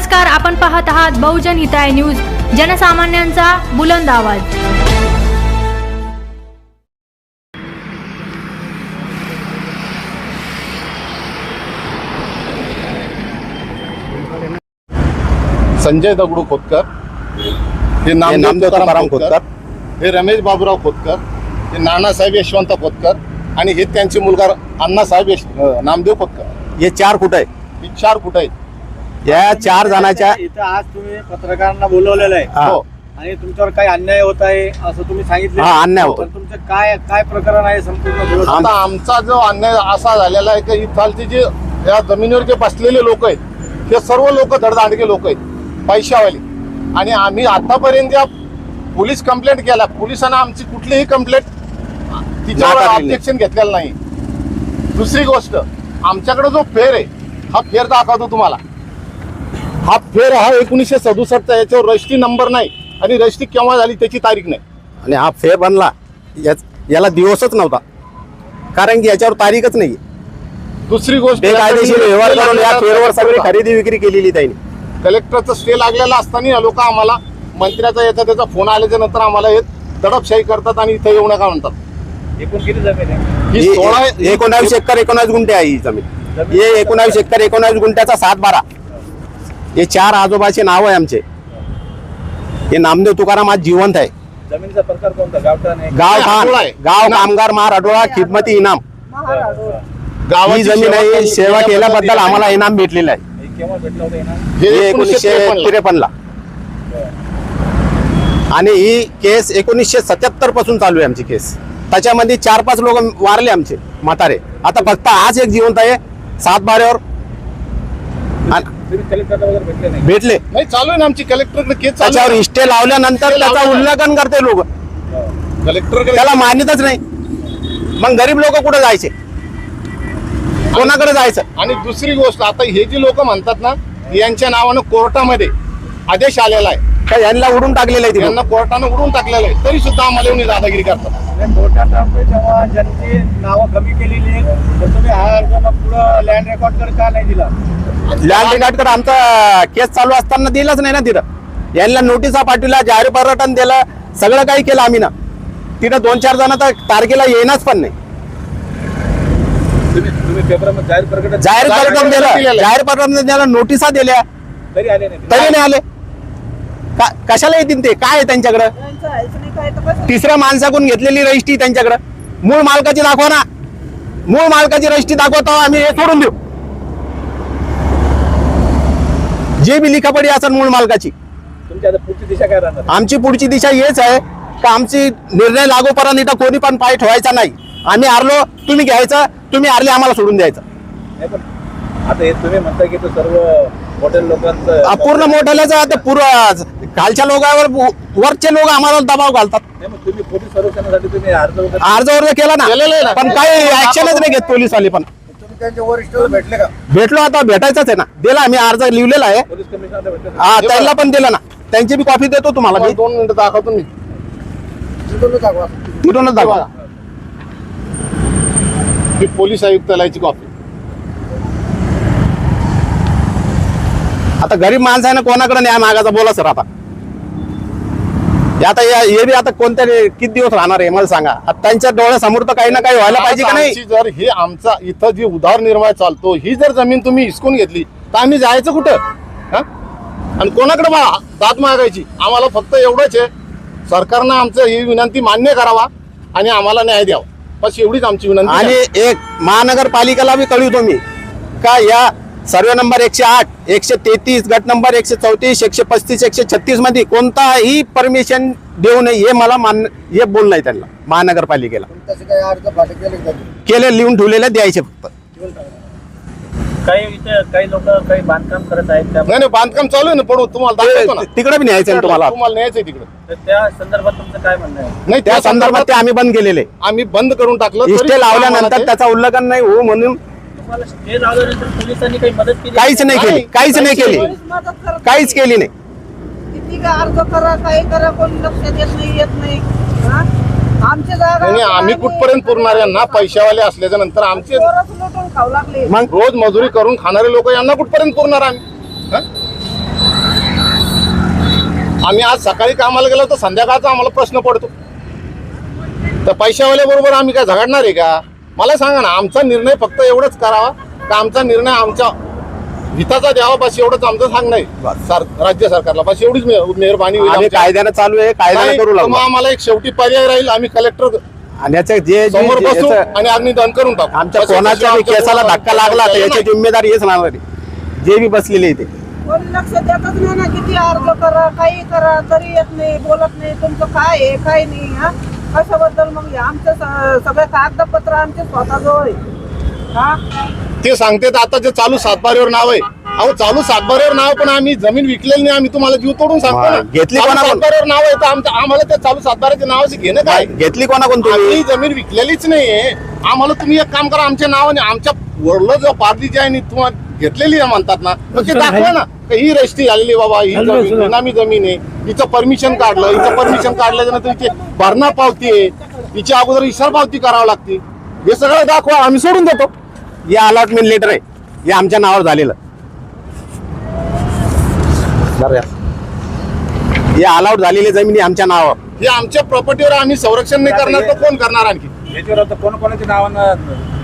नमस्कार आपण पाहत आहात बहुजन हिताय न्यूज जनसामान्यांचा बुलंद आवाज. संजय दगडू खोतकर हे नामदेव नामदेव तुकाराम खोतकर. हे रमेश बाबूराव खोतकर हे नानासाहेब यशवंत खोतकर आणि हे त्यांचे मुलगा अण्णासाहेब नामदेव खोतकर. हे चार फूट आहे. हे चार फुट आहेत. या चार जणाच्या इथं आज तुम्ही पत्रकारांना बोलवलेलं आहे हा. आणि तुमच्यावर काही अन्याय होत आहे असं तुम्ही सांगितलं हा, अन्याय होतोय. तर तुमचं काय काय प्रकरण आहे संपूर्ण? आम- आता आमचा जो अन्याय असा झालेला आहे की इथालचे जे या जमिनीवर जे बसलेले लोक आहेत ते सर्व लोक धडधाडके लोक आहेत पैशावाले आणि आम्ही आतापर्यंत या पोलीस कंप्लेंट केला पोलिसांना आमची कुठलीही कंप्लेंट तिच्यावर नाकारलेली. ऑब्जेक्शन घेतलेलं नाही दुसरी गोष्ट आमच्याकडे जो फेर आहे हा फेर दाखवतो तुम्हाला हा फेर हा एकोणीसशे सदुसष्टचा याच्यावर रजिस्ट्री नंबर नाही आणि रजिस्ट्री केव्हा झाली त्याची तारीख नाही. आणि हा फेर बनला याच- याला दिवसच नव्हता. कारण की याच्यावर तारीखच नाही दुसरी गोष्ट बेकायदेशीर व्यवहार करून या फेरवर सगळी खरेदी विक्री केलेली त्यांनी. कलेक्टरचा स्टे लागलेला असताना लोक आम्हाला मंत्र्याचा याचा त्याचा फोन आल्याच्यानंतर आम्हाला हे दडपशाही करतात आणि इथे येऊ नका म्हणतात. एकूण किती जमीन आहे? ही सोळा एकोणावीस एकर एकोणावीस गुंठे आहे ही जमीन. हे एकोणावीस एकर एकोणावीस गुंठ्याचा सात बारा हे चार आजोबाचे नाव आहे आमचे. हे नामदेव तुकाराम आज जिवंत आहे. जमिनीचा प्रकार कोणता? गावठाण आहे. गाव कामगार महार अडोळा खिदमती इनाम. गावाची जमीन आहे सेवा केल्याबद्दल आम्हाला इनाम भेटलेलं आहे. हे केव्हा भेटलं होतं ना एकोणीसशे. त्रेपन्नला. आणि ही केस एकोणीसशे सत्याहत्तरपासून चालू आहे आमची केस. त्याच्यामध्ये चार पाच लोक वारले आमचे म्हातारे. आता फक्त आज एक जिवंत आहे. सात बाऱ्यावर भेटले नाही. भेटले. नाही चालू आहे ना आमची कलेक्टरकडे केस चालू त्याच्यावर आहे. इष्टे लावल्यानंतर त्याचा उल्लंघन करते लोक. कलेक्टरकडे त्याला मान्यताच नाही. मग गरीब लोक कुठे जायचे? कोणाकडे जायचं? आणि दुसरी गोष्ट आता हे जी लोक म्हणतात ना यांच्या नावानं कोर्टामध्ये आदेश आलेला आहे. का यांना उडून टाकलेलं आहे तिकडे यांना कोर्टानं उडून टाकलेलं आहे. तरी सुद्धा आम्हाला येऊन दादागिरी करतात. आणि ज्यांची नावं कमी केलेली आहेत तर तुम्ही हा अर्ज मग पुढं लँड रेकॉर्डकडे का नाही दिला? लँड रिकार्डकडे आमचा केस चालू असताना दिलाच नाही ना तिथं. यांना नोटिसा पाठवल्या जाहीर पर्यटन दिलं सगळं काही केलं आम्ही ना. तिथं दोन चार जण तर तारखेला येईनाच पण नाही. तुम्ही तुम्ही पेपरमध्ये जाहीर पर्यटन दिलं. जाहीर पर्यटन दिलं नोटिसा दिल्या. तरी आले नाही आले. का- कशाला येतील ते? काय आहे त्यांच्याकडं? तिसऱ्या माणसाकडून घेतलेली रजिस्ट्री त्यांच्याकडं. मूळ मालकाची दाखवा ना. मूळ मालकाची रजिस्ट्री दाखवतो आम्ही हे सोडून देऊ. जे बी लिखापडी असेल मूळ मालकाची. तुमची आता पुढची दिशा काय राहणार? आमची पुढची दिशा हेच आहे का आमची निर्णय लागूपर्यंत इथं कोणी पण पाय ठेवायचा नाही. आम्ही हारलो तुम्ही घ्यायचं तुम्ही हारले आम्हाला सोडून द्यायचं. नाही पण आता हे तुम्ही म्हणता की तो सर्व हॉटेल लोकांचं अपूर्ण मोठ्यालाच आता पूर्व खालच्या लोकांवर वरचे लोक आम्हाला दबाव घालतात. नाही मग तुम्ही पोलीस संरक्षणासाठी तुम्ही अर्ज वगैरे अर्ज वर्ग केला ना. पण काही ऍक्शनच नाही घेत पोलीसवाले पण. त्यांच्या वरिष्ठ भेटले का? भेटलो आता भेटायचंच आहे ना. दिला आम्ही अर्ज लिहिलेला आहे. पोलीस कमिशनरला भेटले का? हा त्यांना पण दिला ना. त्यांची बी कॉपी देतो तुम्हाला. मी दोन मिनिटं दाखवतो मी. तिथूनच दाखवा. ही पोलीस आयुक्तालयाची कॉपी. आता गरीब माणसं आहे ना कोणाकडे न्याय मागायचा? बोला सर आता. आता या- हे बी आता कोणत्या किती दिवस राहणार आहे? मला सांगा. आता त्यांच्या डोळ्यासमोर तर काही ना काही व्हायला पाहिजे का नाही? आमची जर ही आमचा इथं जी उदारनिर्वाह चालतो ही जर जमीन तुम्ही हिसकून घेतली तर आम्ही जायचं कुठं? हा? आणि कोणाकडे बा दात मागायची? आम्हाला फक्त एवढंच आहे. सरकारनं आमचं ही विनंती मान्य करावा आणि आम्हाला न्याय द्यावा. बस एवढीच आमची विनंती आणि. एक महानगरपालिकेला बी कळवतो मी का या सर्वे नंबर एकशे आठ एकशे तेहतीस गट नंबर एकशे चौतीस एकशे पस्तीस एकशे छत्तीसमध्ये कोणताही परमिशन देऊ नये हे मला मान्य हे बोलणं आहे त्यांना महानगरपालिकेला. तसे काही अर्ज फाटे केले लिहून ठेवलेले द्यायचे फक्त. काही लोक काही बांधकाम करत आहेत नाही नाही बांधकाम चालू आहे ना पडू तुम्हाला दाखवतो ना. तिकडे बी न्यायचं आहे तुम्हाला. तुम्हाला न्यायचंय तिकडे. तर त्या संदर्भात तुमचं काय म्हणणं आहे? नाही त्या संदर्भात ते आम्ही बंद केलेले. आम्ही बंद करून टाकलं इष्टे लावल्यानंतर त्याचा उल्लंघन नाही हो म्हणून तुम्हाला स्टे लावल्यानंतर पोलिसांनी काही मदत केली? काहीच नाही केली. काहीच नाही केली. काहीच केली. नाही. किती का अर्ज करा काही करा कोणी लक्ष देत नाही येत नाही. हा? आमच्या जागा नाही, नाही, आम्ही कुठपर्यंत पुरणार यांना? पैशावाले असल्याच्या नंतर आमचे पोरंच लुटून खाऊ लागले. मग? रोज मजुरी करून खाणारे लोक यांना कुठपर्यंत पुरणार आम्ही? हा? आम्ही आज सकाळी कामाला गेलो तर संध्याकाळचा आम्हाला प्रश्न पडतो. तर पैशावाल्या बरोबर आम्ही काय झगडणार आहे का? मला सांगा ना आमचा निर्णय फक्त एवढंच करावा का आमचा निर्णय आमच्या हिताचा द्यावा? बस एवढंच आमचं सांगणं आहे सर राज्य सरकारला. बस एवढीच मे- मेहरबानी होईल. कायद्यानं चालू आहे कायद्यानं करू लागलो. मग आम्हाला एक शेवटी पर्याय राहील आम्ही कलेक्टर आणि याचं जे समोर बसू आणि अग्निदान करून टाकू. आमच्या कोणाच्या केसाला धक्का लागला तर याची. जिम्मेदारी हेच राहणार जे बी बसलेले ते. कोणी लक्ष देतच नाही ना किती अर्ज करा काही करा तरी येत नाही बोलत नाही तुमचं काय आहे काय नाही हा? कशाबद्दल मग आमचं सगळे कागदपत्र आमचे स्वतःजवळ आहे. हा? ते सांगते आता जे चालू सातबारीवर नाव आहे. अहो चालू सातबारीवर नाव पण आम्ही जमीन विकलेली नाही आम्ही तुम्हाला जीव तोडून सांगतो ना. हा, घेतली? सातबारीवर नाव आहे तर आमच्या आम्हाला त्या चालू सातबाऱ्याच्या नावाचे घेणं काय? घेतली कोणाकोण आम्ही जमीन विकलेलीच नाहीये. आम्हाला तुम्ही एक काम करा आमच्या नावाने आमच्या वरलं जो पारडी जी आहे नी तुम्हाला घेतलेली आहे म्हणतात ना तर ते दाखवा ना. का ही रजिस्ट्री झालेली बाबा ही जमीन बेनामी जमीन आहे. हिचं परमिशन काढलं हिचं परमिशन काढल्याच्या नंतर हिची भरणा पावती आहे. हिच्या अगोदर इशार पावती करावी लागते. हे सगळं दाखवा आम्ही सोडून देतो. हे अलॉटमेंट लेटर आहे. हे आमच्या नावावर झालेलं. बरं या. हे अलाउड झालेली जमिनी आमच्या नावावर. हे आमच्या प्रॉपर्टीवर आम्ही संरक्षण नाही करणार तर कोण करणार आणखी? याच्यावर आता कोण कोणाच्या नावानं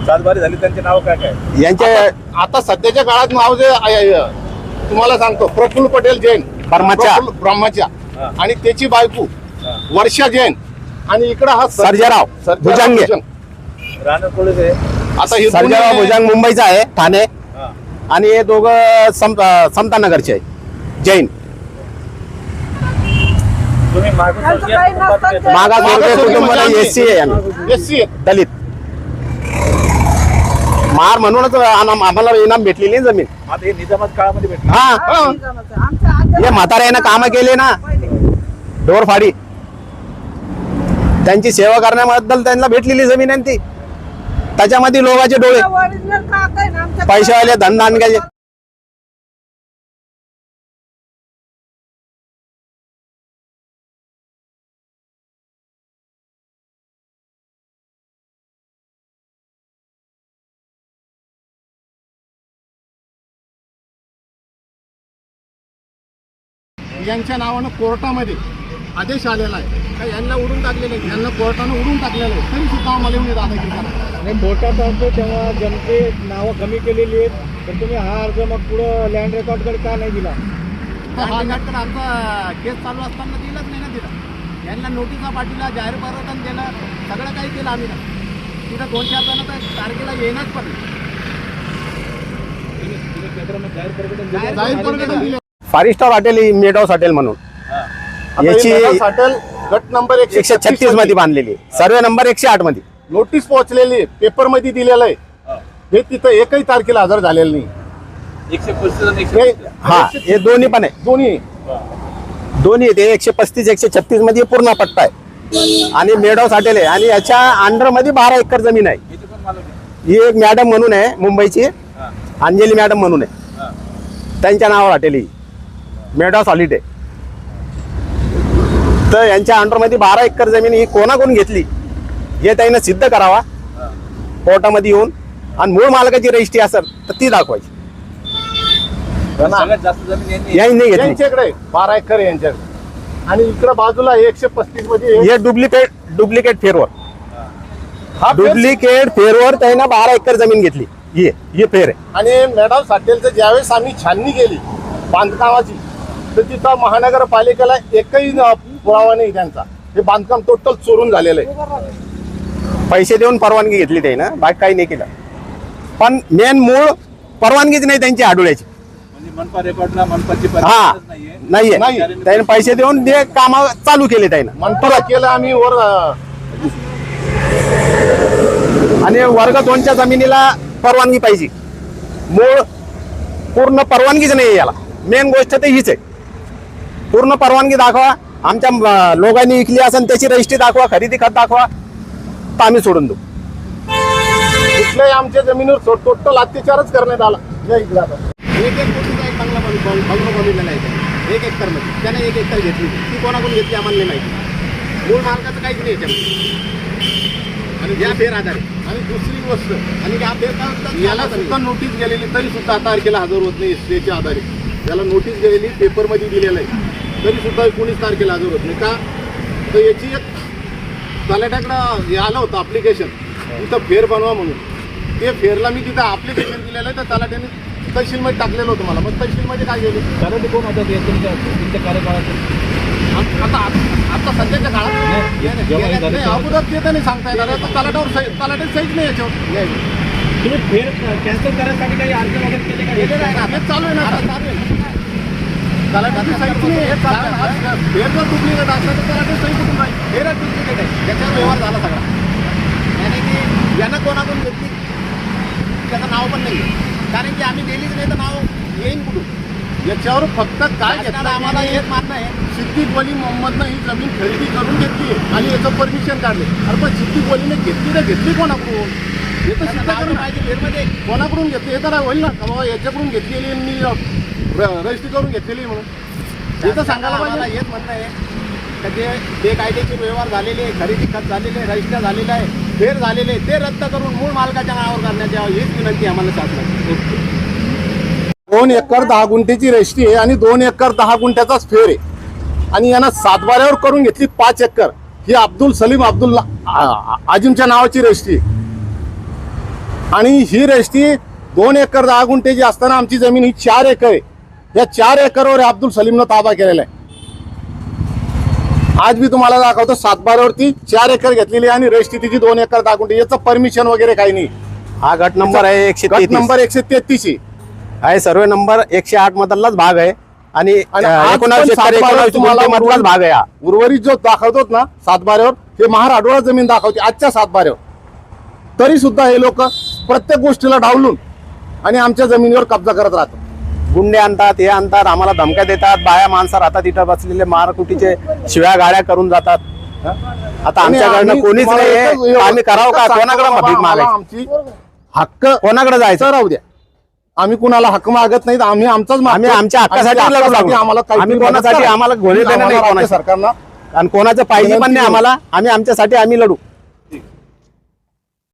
सातबारी झाली त्यांचे नाव काय काय यांचे आता- आता सध्याच्या काळात नाव जे तुम्हाला सांगतो प्रफुल्ल पटेल जैन ब्रह्माच्या. ब्रह्माच्या. आणि त्याची बायको. वर्षा जैन आणि इकडं हा सर- सर्जेराव भुजंगे. आता हे सर्जेराव भुजंग मुंबईचा आहे ठाणे. आणि हे दोघं समतानगरचे आहे जैन. मागास कुटुंबाला म्हणजे एस सी आहे. दलित मार म्हणूनच आम- आम्हाला इनाम भेटलेली आहे जमीन. आता हे निजामात काळामध्ये भेटलं. हा. हा, हे. म्हाताऱ्यानं कामं केले ना. डोरफाडी त्यांची सेवा करण्याबद्दल त्यांना भेटलेली जमीन आहे ती. त्याच्यामध्ये लोकांचे डोळे. ना पैशावाले धनदानग्याचे यांच्या नावानं कोर्टामध्ये आदेश आलेला आहे. का यांना उडून टाकलेलं आहे? यांना कोर्टानं उडून टाकलेलं आहे. तरी सुद्धा आम्हाला येऊन दादागिरी करा. आणि कोर्टात असतो तेव्हा जनते नावं कमी केलेली आहेत. तर तुम्ही हा अर्ज मग पुढं लँड रेकॉर्डकडे का नाही दिला? तर आमचा केस चालू असताना दिलंच नाही ना तिथं. यांना नोटिसा पाठवल्या जाहीर पर्यटन केलं सगळं काही केलं आम्ही. ना तिथं दोन चार जण तर तारखेला येणंच पण. जाहीर जाहीर प्रकटन दिले. फाईव्ह स्टार हॉटेल ही मेड हाऊस हॉटेल म्हणून. याची हॉटेल गट नंबर एकशे छत्तीसमध्ये बांधलेली आहे. सर्वे नंबर एकशे आठमध्ये. नोटीस पोहोचलेली पेपरमध्ये दिलेलं आहे. हे. तिथं एकही तारखेला हजर झालेलं नाही. एकशे पस्तीस हे हा दोन्ही पण आहे. दोन्ही. दोन्ही ते एकशे पस्तीस एकशे छत्तीसमध्ये पूर्ण पट्टा आहे. आणि मेड हाऊस हॉटेल आहे. आणि याच्या अंडरमध्ये बारा एकर जमीन आहे. ही एक मॅडम म्हणून आहे मुंबईची. हा. अंजली मॅडम म्हणून आहे. हा. त्यांच्या नावावर हॉटेल ही. मेड हाऊस हॉलिडे तर यांच्या अंडरमध्ये बारा एकर जमीन ही कोणाकडून घेतली? हे त्यांना सिद्ध करावा. कोर्टामध्ये येऊन. आणि मूळ मालकाची रजिस्ट्री असेल तर ती दाखवायची. यांच्याकडे बारा एकर आहे यांच्याकडे. आणि इकडे बाजूला एकशे पस्तीसमध्ये हे डुप्लिकेट डुप्लिकेट फेरवर हा डुप्लिकेट फेरवर त्यानं बारा एकर जमीन घेतली. ये ये फेर आहे. आणि मॅडम साटेलचं ज्यावेळेस आम्ही छाननी केली बांधकामाची तर तिथं महानगरपालिकेला एकही न- पुरावा नाही त्यांचा. हे बांधकाम टोटल चोरून झालेलं आहे. पैसे देऊन परवानगी घेतली त्यानं बाकी काही नाही केलं. पण मेन मूळ परवानगीच नाही त्यांची आडोळ्याची म्हणजे मनपा रेकॉर्डला मनपाची हा. नाहीये. नाहीये. नाही. त्याने पैसे देऊन ते काम चालू केले त्यानं. मनपाला केलं आम्ही वर आणि वर्ग दोनच्या जमिनीला परवानगी पाहिजे. मूळ पूर्ण परवानगीच नाही याला. मेन गोष्ट तर हीच आहे. पूर्ण परवानगी दाखवा. आमच्या लोकांनी विकली असेल त्याची रजिस्ट्री दाखवा खरेदी खत दाखवा. तर आम्ही सोडून देऊ. कुठल्याही आमच्या जमिनीवर टोटल अत्याचारच करण्यात आला. एक एक कोटीचा एक बंग- बंगलो बनवलेला आहे. एक एकरमध्ये. त्याने एक एकर घेतली. ती कोणाकडून घेतली आम्हाला नाही माहिती. मूळ मालकाचं काहीच नाही याच्यामध्ये. आणि या फेर आधार. आणि दुसरी गोष्ट आणि या फेर? याला सुद्धा नोटीस गेलेली तरी सुद्धा तारखेला हजर होत नाही एसटीच्या आधारे. याला नोटीस गेलेली पेपरमध्ये दिलेलं आहे. तरी सुद्धा एकोणीस तारखेला हजर होत नाही. का? तर याची एक तलाट्याकडं हे आलं होतं अप्लिकेशन तिथं फेर बनवा म्हणून. ते फेरला मी तिथं अप्लिकेशन दिलेलं आहे तर तलाट्याने तहसीलमध्ये टाकलेलं होतं मला. मग तहसीलमध्ये काय गेले तलाठी कोण होतं? ते तुमच्या तुमच्या कार्यकाळात आता आता सध्याच्या काळात नाही, अगोदर ते तर नाही सांगता येणार. आता तलाट्यावर सही तलाट्यात सहीच नाही याच्यावर. तुम्ही फेर कॅन्सल करण्यासाठी काही अर्ज वगैरे केले का? चालू आहे ना. चालू आहे डुप्लिकेट असलं तर सही कुठून फेरच डुप्लिकेट आहे. त्याच्यावर व्यवहार झाला सगळा. याने की यानं कोणाकडून घेतली? त्याचं नाव पण नाही. कारण की आम्ही गेलीच नाही तर नाव येईन कुठून? याच्यावर फक्त काय घेतलं आम्हाला हेच मान्य आहे. सिद्दीक वली मोहम्मदनं ही जमीन खरेदी करून घेतली आणि याचं परमिशन काढले. अरे पण सिद्दीक वलीने घेतली तर घेतली कोणाकडून? हे तर सिद्ध करून पाहिजे कोणाकडून घेतली? हे तर होईल ना. बाबा याच्याकडून घेतलेली मी रजिस्ट्री करून घेतलेली आहे म्हणून. हे तर सांगायला मला पाहिजे हेच म्हणणं आहे. का जे बेकायदेशीर व्यवहार झालेले खरेदी खत झालेले रजिस्टर झालेलं आहे फेर झालेले ते रद्द करून मूळ मालकाच्या नावावर करण्यात यावं हीच विनंती आम्हाला शासनाची. दोन एकर दहा गुंठेची रेस्टी आहे आणि दोन एकर दहा गुंठ्याचाच फेर आहे. आणि यांना सातबाऱ्यावर करून घेतली पाच एकर. ही अब्दुल सलीम अब्दुल आजिमच्या नावाची रेस्टी आणि ही रेस्टी दोन एकर दहा गुंठेची असताना आमची जमीन ही चार एकर आहे. या चार एकरवर अब्दुल सलीमनं ताबा केलेला आहे. आज मी तुम्हाला दाखवतो सातबाऱ्यावरती चार एकर घेतलेली आहे आणि रेस्टी तिची दोन एकर गुंठे याचं परमिशन वगैरे काही नाही. हा गट नंबर आहे एकशे गट नंबर एकशे तेहतीस आहे सर्वे नंबर एकशे आठ मधलाच भाग आहे. आणि तुम्हाला भाग आहे उर्वरित जो दाखवतात ना सातबाऱ्यावर हे महाराडोळा जमीन दाखवते आजच्या सातबाऱ्यावर तरी सुद्धा हे लोक प्रत्येक गोष्टीला डावलून आणि आमच्या जमिनीवर कब्जा करत राहतात. गुंडे आणतात हे आणतात आम्हाला धमक्या देतात बाया माणसं राहतात इथं बसलेले मारकुटीचे शिव्या गाड्या करून जातात आता आमच्याकडनं कोणीच नाही आम्ही करावं का कोणाकडे आमची हक्क कोणाकडे जायचं राहू द्या आम्ही कुणाला हक्क मागत नाही आम्ही आमचाच. आम्ही आमच्या हक्कासाठी. आम्हाला आम्ही कोणासाठी. आम्हाला घेणे देणे आम्हाला नाही. सरकारनं आणि कोणाचं पाहिजे पण नाही. आम्हाला आम्ही आमच्यासाठी आम्ही लढू